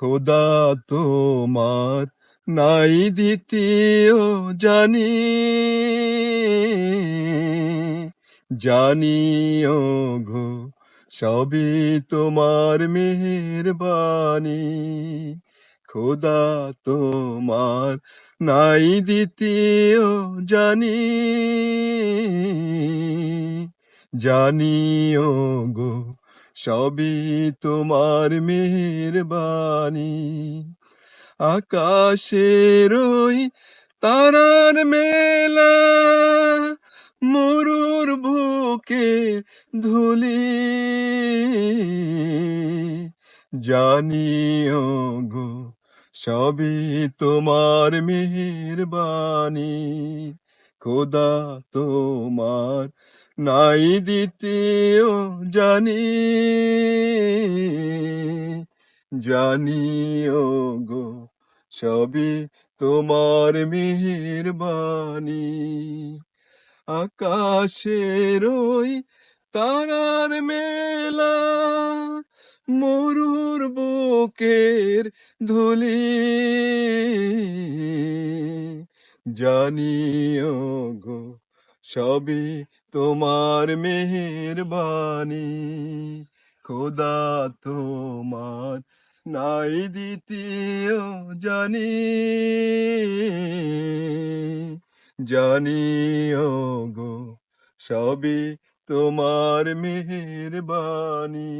খোদা তোমার নাই দ্বিতীয় জানি। জানিও গো, সবই তোমার মেহেরবানি খোদা তোমার নাই দ্বিতীয় জানি। জানিও গো সবই তোমার মেহেরবানি। আকাশের ওই তারার মেলা, মরুর বুকে ধুলি। জানিও গো, সবই তোমার মেহেরবানি। খোদা তোমার নাই দ্বিতীয় জানি। জানিও গো, সবই তোমার মেহেরবানি আকাশের ওই তারার মেলা, মরুর বুকের ধুলি। জানিও সবই তোমার মেহেরবানি। খোদা তোমার নাই দ্বিতীয় জানি। জানিও গো সবই তোমার মেহেরবানি।